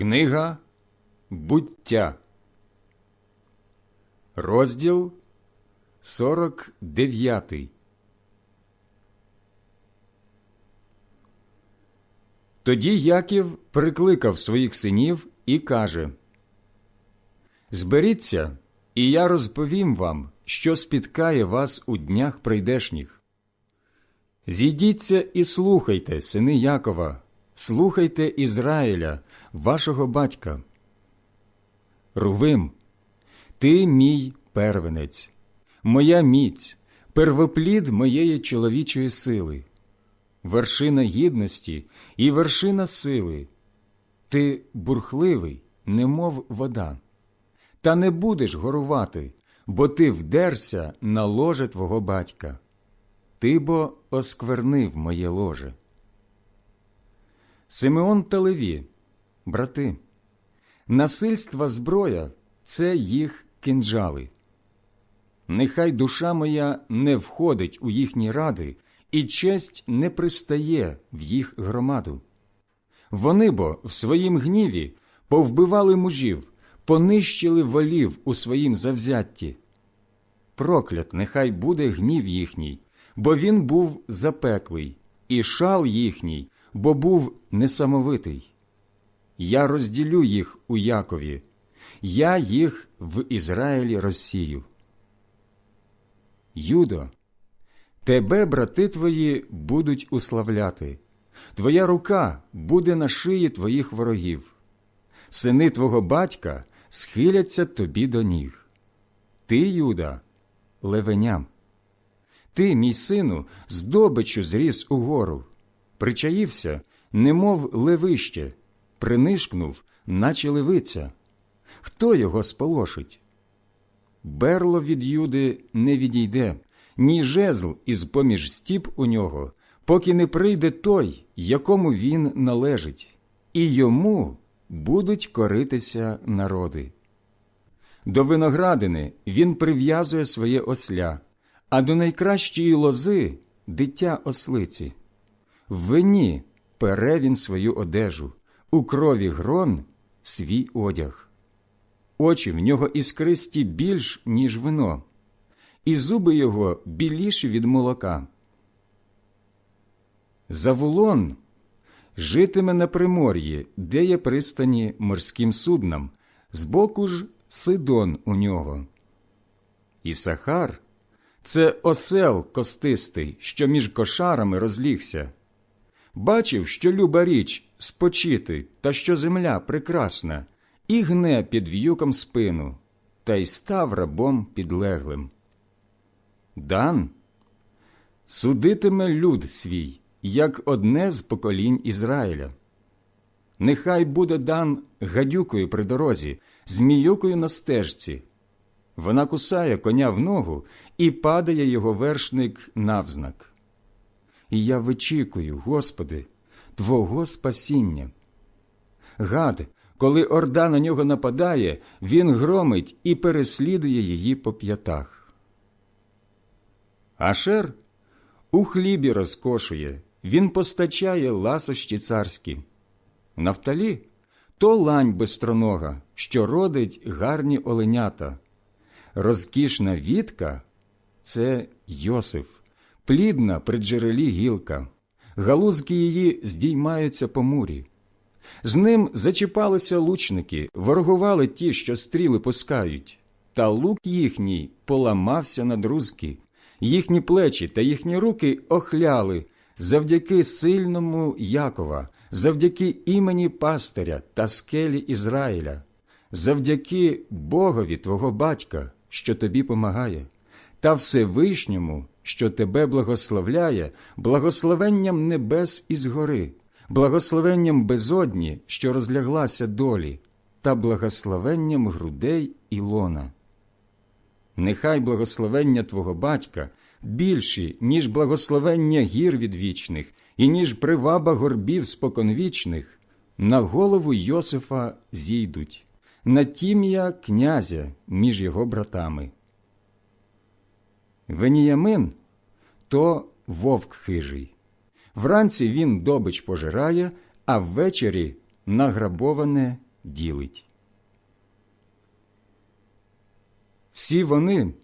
Книга буття, розділ 49. Тоді Яків прикликав своїх синів і каже Зберіться, і я розповім вам, що спіткає вас у днях прийдешніх. Зійдіться і слухайте, сини Якова, слухайте Ізраїля, вашого батька. Рувим, ти мій первенець, моя міць, первоплід моєї чоловічої сили, вершина гідності і вершина сили. Ти бурхливий, немов вода, та не будеш горувати, бо ти вдерся на ложе твого батька. Ти бо осквернив моє ложе. Симеон та Леві, брати, насильства зброя це їх кинджали. Нехай душа моя не входить у їхні ради, і честь не пристає в їх громаду. Вони бо в своїм гніві повбивали мужів, понищили волів у своїм завзятті. Проклят нехай буде гнів їхній, бо він був запеклий, і шал їхній, бо був несамовитий. Я розділю їх у Якові, я їх в Ізраїлі розсію. Юдо, тебе, брати твої, будуть уславляти, твоя рука буде на шиї твоїх ворогів, сини твого батька схиляться тобі до ніг. Ти, Юда, левеням. Ти, мій сину, здобичу зріс угору, причаївся, немов левище, принишкнув, наче левиця. Хто його сполошить? Берло від Юди не відійде, ні жезл із поміж стіп у нього, поки не прийде той, якому він належить, і йому будуть коритися народи. До виноградини він прив'язує своє осля, а до найкращої лози дитя ослиці. В вині пере він свою одежу, у крові грон свій одяг. Очі в нього іскристі більш, ніж вино, і зуби його біліші від молока. Завулон житиме на примор'ї, де є пристані морським суднам, збоку ж Сидон у нього. І Сахар це осел костистий, що між кошарами розлігся. Бачив, що люба річ спочити, та що земля прекрасна, і гне під в'юком спину, та й став рабом підлеглим. Дан судитиме люд свій, як одне з поколінь Ізраїля. Нехай буде дан гадюкою при дорозі, зміюкою на стежці. Вона кусає коня в ногу і падає його вершник навзнак. І я вичікую, Господи, Твого спасіння. Гад, коли орда на нього нападає, він громить і переслідує її по п'ятах. Ашер у хлібі розкошує, він постачає ласощі царські. Нафталі то лань бистронога, що родить гарні оленята. Розкішна вітка це Йосиф, плідна при джерелі гілка, галузки її здіймаються по мурі. З ним зачіпалися лучники, ворогували ті, що стріли пускають, та лук їхній поламався на друзки, їхні плечі та їхні руки охляли завдяки сильному Якова, завдяки імені пастиря та скелі Ізраїля, завдяки Богові твого батька, що тобі помагає, та Всевишньому, що тебе благословляє, благословенням небес із гори, благословенням безодні, що розляглася долі, та благословенням грудей і лона. Нехай благословення твого батька більші, ніж благословення гір відвічних, і ніж приваба горбів споконвічних, на голову Йосифа зійдуть, на тім'я князя між його братами. Веніямин то вовк хижий. Вранці він добич пожирає, а ввечері награбоване ділить. Всі вони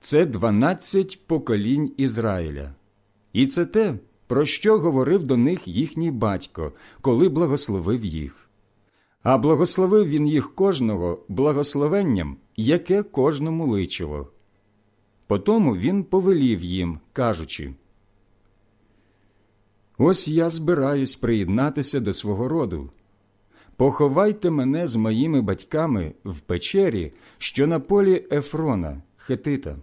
це дванадцять поколінь Ізраїля, і це те, про що говорив до них їхній батько, коли благословив їх. А благословив він їх кожного благословенням, яке кожному личило. Потому він повелів їм, кажучи Ось я збираюсь приєднатися до свого роду. Поховайте мене з моїми батьками в печері, що на полі Ефрона, Хетита,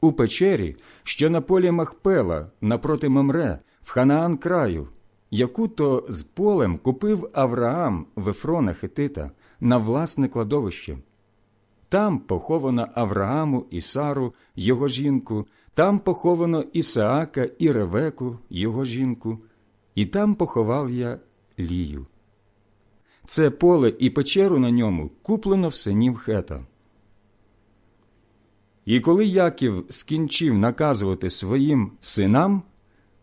у печері, що на полі Махпела, напроти Мемре, в Ханаан краю, яку то з полем купив Авраам в Ефрона Хетита на власне кладовище. Там поховано Аврааму і Сару, його жінку, там поховано Ісаака і Ревеку, його жінку, і там поховав я Лію. Це поле і печеру на ньому куплено в синів хета. І коли Яків скінчив наказувати своїм синам,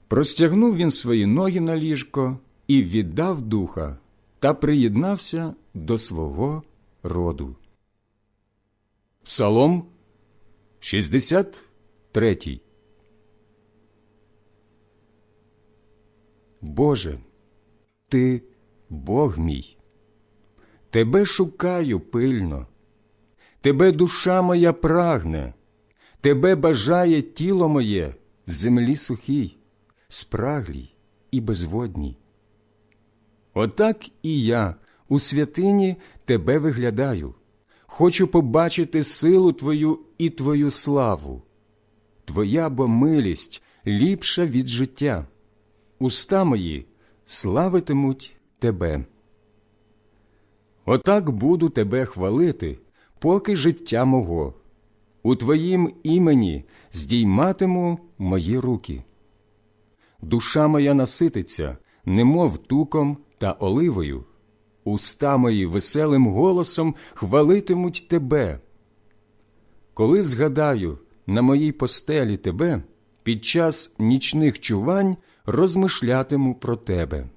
простягнув він свої ноги на ліжко і віддав духа та приєднався до свого роду. Псалом 63 Боже, Ти Бог мій, Тебе шукаю пильно, Тебе душа моя прагне, Тебе бажає тіло моє в землі сухій, спраглій і безводній. Отак і я у святині Тебе виглядаю, хочу побачити силу Твою і Твою славу. Твоя бо милість ліпша від життя, уста мої славитимуть Тебе. Отак буду Тебе хвалити, поки життя мого. У Твоїм імені здійматиму мої руки. Душа моя насититься, немов туком та оливою, уста мої веселим голосом хвалитимуть Тебе. Коли згадаю на моїй постелі Тебе, під час нічних чувань розмишлятиму про Тебе.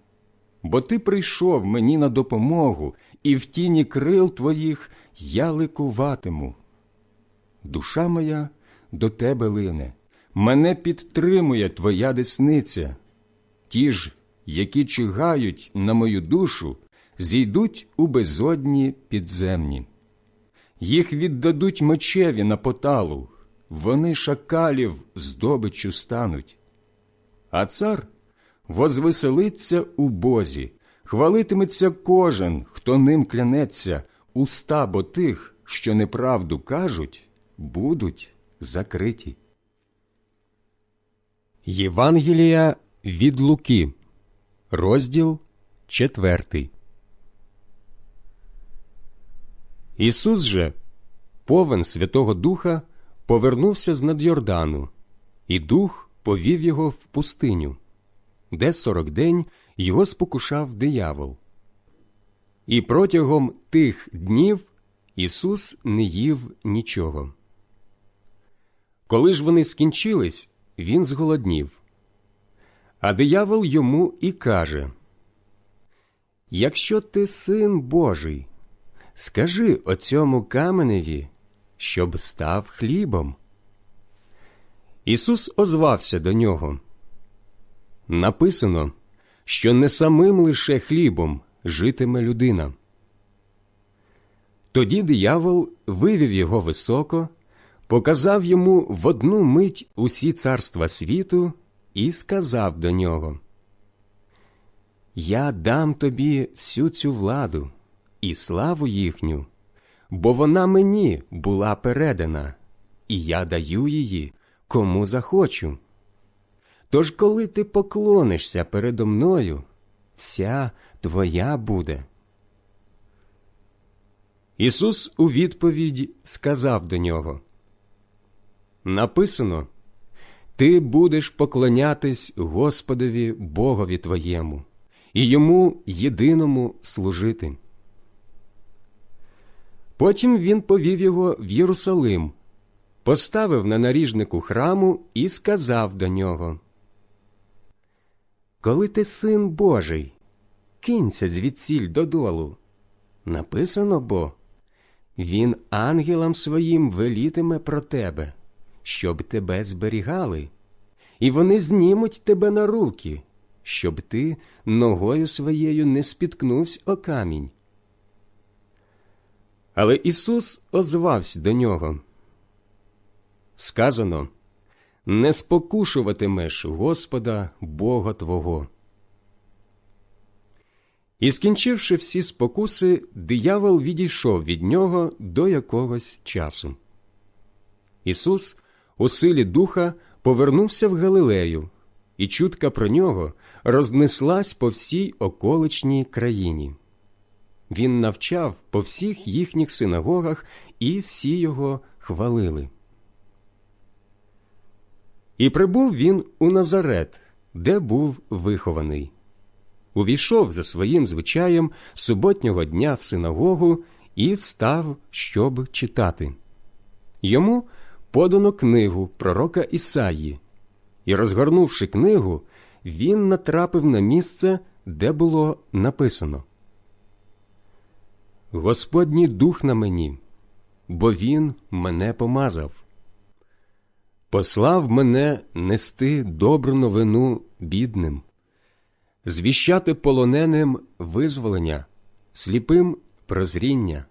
Бо Ти прийшов мені на допомогу, і в тіні крил Твоїх я ликуватиму. Душа моя до Тебе лине, мене підтримує Твоя десниця. Ті ж, які чигають на мою душу, зійдуть у безодні підземні. Їх віддадуть мечеві на поталу, вони шакалів здобиччю стануть. А цар возвеселиться у Бозі, хвалитиметься кожен, хто ним клянеться, уста бо тих, що неправду кажуть, будуть закриті. Євангелія від Луки, розділ четвертий. Ісус же, повен Святого Духа, повернувся з над Йордану, і дух повів його в пустиню, де сорок день його спокушав диявол. І протягом тих днів Ісус не їв нічого. Коли ж вони скінчились, він зголоднів. А диявол йому і каже Якщо ти син Божий, скажи оцьому каменеві, щоб став хлібом. Ісус озвався до нього. Написано, що не самим лише хлібом житиме людина. Тоді диявол вивів його високо, показав йому в одну мить усі царства світу і сказав до нього: Я дам тобі всю цю владу і славу їхню, бо вона мені була передана, і я даю її кому захочу. Тож, коли ти поклонишся передо мною, вся твоя буде. Ісус у відповідь сказав до нього Написано Ти будеш поклонятись Господові Богові твоєму і йому єдиному служити. Потім він повів його в Єрусалим, поставив на наріжнику храму і сказав до нього Коли ти син Божий, кинься звідсіль додолу. написано бо Він ангелам своїм велітиме про тебе, щоб тебе зберігали, і вони знімуть тебе на руки, щоб ти ногою своєю не спіткнувся о камінь. Але Ісус озвався до нього. Сказано не спокушуватимеш Господа Бога Твого. І, скінчивши всі спокуси, диявол відійшов від нього до якогось часу. Ісус у силі духа повернувся в Галилею, і чутка про нього рознеслась по всій околичній країні. Він навчав по всіх їхніх синагогах, і всі його хвалили. І прибув він у Назарет, де був вихований. Увійшов за своїм звичаєм суботнього дня в синагогу і встав, щоб читати. Йому подано книгу пророка Ісаї, і, розгорнувши книгу, він натрапив на місце, де було написано Господній дух на мені, бо Він мене помазав. Послав мене нести добру новину бідним, звіщати полоненим визволення, сліпим прозріння,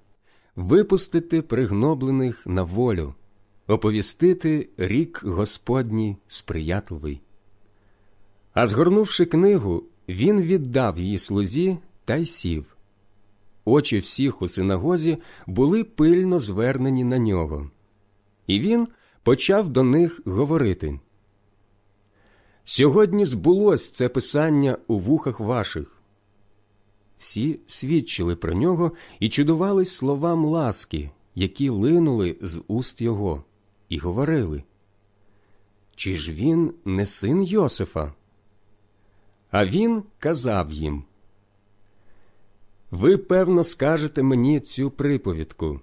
випустити пригноблених на волю, оповістити рік Господній сприятливий. А згорнувши книгу, він віддав її слузі та й сів. Очі всіх у синагозі були пильно звернені на нього, і він почав до них говорити. Сьогодні збулось це писання у вухах ваших. Всі свідчили про нього і чудувались словам ласки, які линули з уст його, і говорили Чи ж він не син Йосифа? А він казав їм Ви, певно, скажете мені цю приповідку.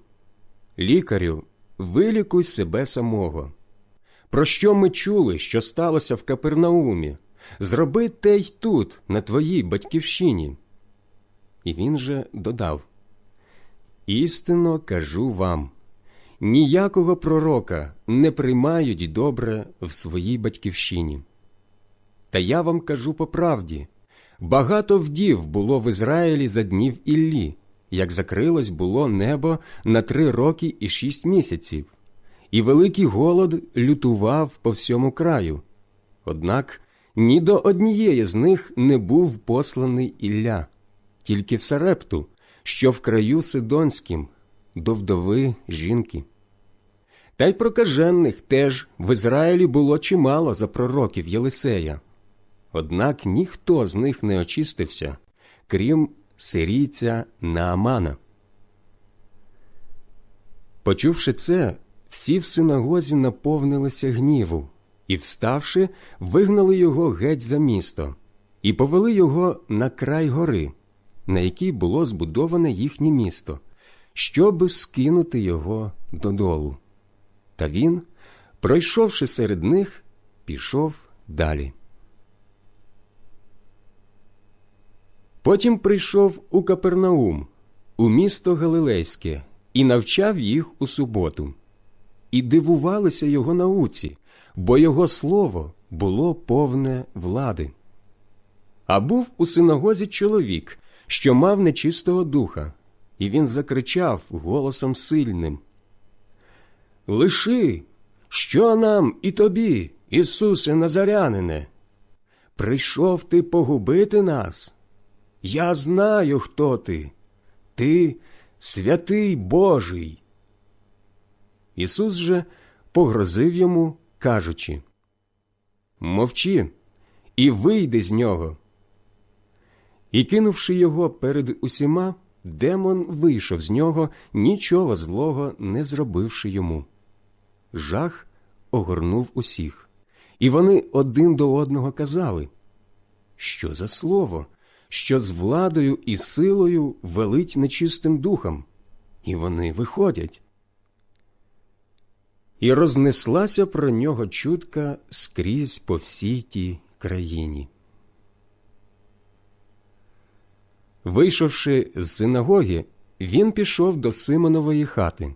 Лікарю, вилікуй себе самого. Про що ми чули, що сталося в Капернаумі? Зроби те й тут, на твоїй батьківщині. І він же додав Істинно кажу вам ніякого пророка не приймають добре в своїй батьківщині. Та я вам кажу по правді багато вдів було в Ізраїлі за днів Іллі, як закрилось було небо на три роки і шість місяців, і великий голод лютував по всьому краю. Однак ні до однієї з них не був посланий Ілля, тільки в Сарепту, що в краю Сидонським, до вдови жінки. Та й прокажених теж в Ізраїлі було чимало за пророків Єлисея. Однак ніхто з них не очистився, крім сирійця Наамана. Почувши це, всі в синагозі наповнилися гніву і, вставши, вигнали його геть за місто і повели його на край гори, на якій було збудоване їхнє місто, щоби скинути його додолу. Та він, пройшовши серед них, пішов далі. Потім прийшов у Капернаум, у місто Галилейське, і навчав їх у суботу. І дивувалися його науці, бо його слово було повне влади. А був у синагозі чоловік, що мав нечистого духа, і він закричав голосом сильним Лиши, що нам і тобі, Ісусе Назарянине? Прийшов ти погубити нас? Я знаю, хто ти. Ти святий Божий. Ісус же погрозив йому, кажучи Мовчи, і вийди з нього. І, кинувши його перед усіма, демон вийшов з нього, нічого злого не зробивши йому. Жах огорнув усіх, і вони один до одного казали Що за слово? Що з владою і силою велить нечистим духом, і вони виходять. І рознеслася про нього чутка скрізь по всій тій країні. Вийшовши з синагоги, він пішов до Симонової хати.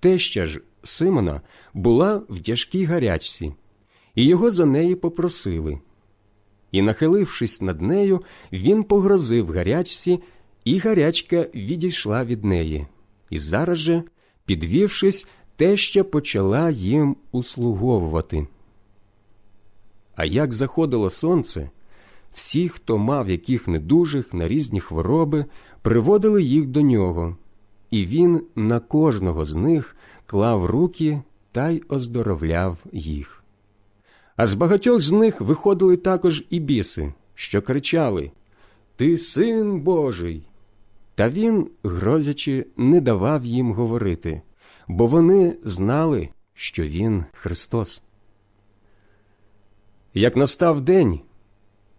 Теща ж Симона була в тяжкій гарячці, і його за неї попросили. І, нахилившись над нею, він погрозив гарячці, і гарячка відійшла від неї. І зараз же, підвівшись, теща почала їм услуговувати. А як заходило сонце, всі, хто мав яких недужих на різні хвороби, приводили їх до нього, і він на кожного з них клав руки та й оздоровляв їх. А з багатьох з них виходили також і біси, що кричали Ти син Божий. Та він, грозячи, не давав їм говорити, бо вони знали, що він Христос. Як настав день,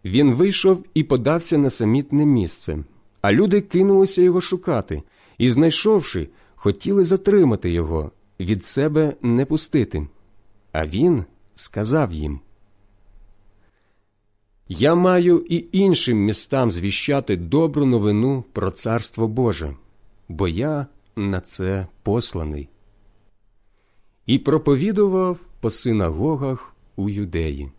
він вийшов і подався на самітне місце, а люди кинулися його шукати і, знайшовши, хотіли затримати його, від себе не пустити. А він сказав їм Я маю і іншим містам звіщати добру новину про Царство Боже, бо я на це посланий. І проповідував по синагогах у юдеї.